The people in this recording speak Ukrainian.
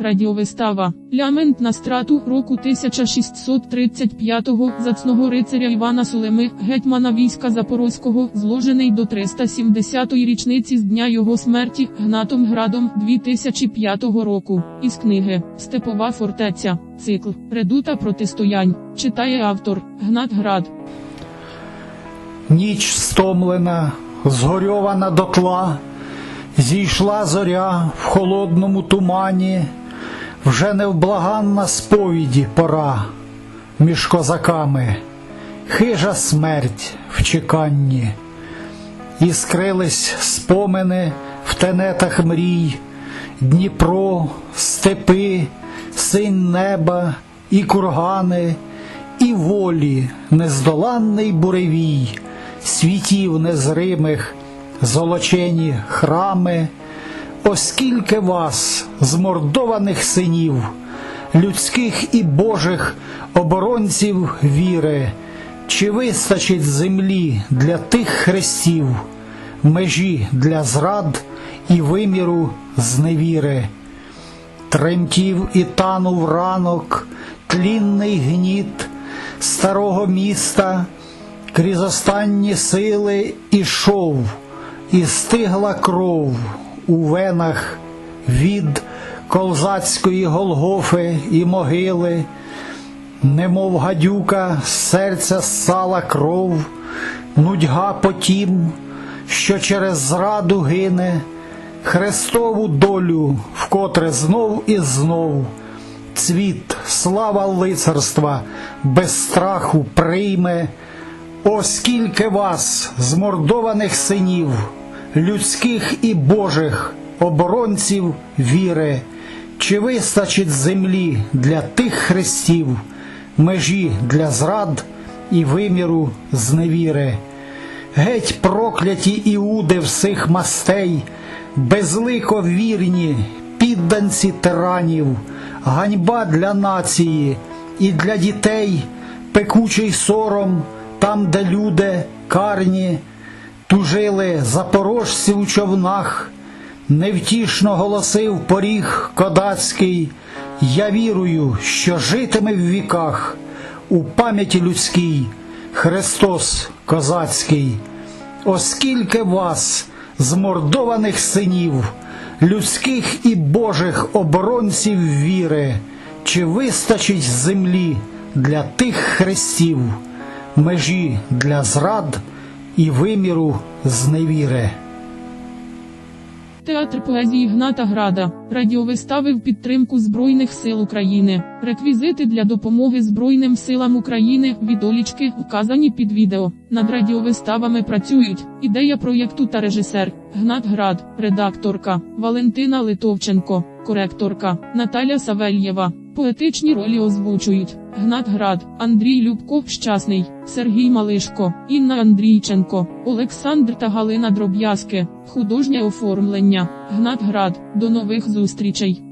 Радіовистава. Лямент на страту року 1635-го зацного рицаря Івана Сулеми, гетьмана війська Запорозького, зложений до 370-ї річниці з дня його смерті Гнатом Градом 2005 року. Із книги Степова фортеця. Цикл Редута протистоянь. Читає автор Гнат Град. Ніч стомлена, згорьована дотла, зійшла зоря в холодному тумані, вже невблаганна сповіді пора між козаками, хижа смерть в чеканні, і скрились спомини в тенетах мрій, Дніпро, степи, синь неба і кургани, і волі нездоланний буревій, світів незримих, золочені храми, оскільки вас, змордованих синів, людських і божих оборонців віри, чи вистачить землі для тих хрестів, межі для зрад і виміру зневіри? Тремтів і танув ранок, тлінний гніт старого міста, крізь останні сили ішов, і стигла кров у венах від колзацької Голгофи і могили, немов гадюка серця ссала кров, нудьга по тім, що через зраду гине. Христову долю, вкотре знов і знов, цвіт, слава лицарства, без страху прийме, оскільки вас, змордованих синів, людських і божих оборонців віри, чи вистачить землі для тих хрестів, межі для зрад і виміру зневіри? Геть прокляті іуди всіх мастей, безлико вірні, підданці тиранів, ганьба для нації і для дітей, пекучий сором, там, де люди карні, тужили запорожці у човнах, невтішно голосив поріг кодацький, я вірую, що житиме в віках у пам'яті людській Христос козацький, оскільки вас, змордованих синів, людських і божих оборонців віри, чи вистачить землі для тих хрестів, межі для зрад і виміру зневіри. Театр поезії Гната Града. Радіовистави в підтримку Збройних сил України. Реквізити для допомоги Збройним силам України відолічки вказані під відео. Над радіовиставами працюють ідея проєкту та режисер Гнат Град, редакторка Валентина Литовченко, коректорка Наталя Савельєва. Поетичні ролі озвучують Гнат Град, Андрій Любков Щасний, Сергій Малишко, Інна Андрійченко, Олександр та Галина Дроб'язки. Художнє оформлення. Гнат Град. До нових зустрічей.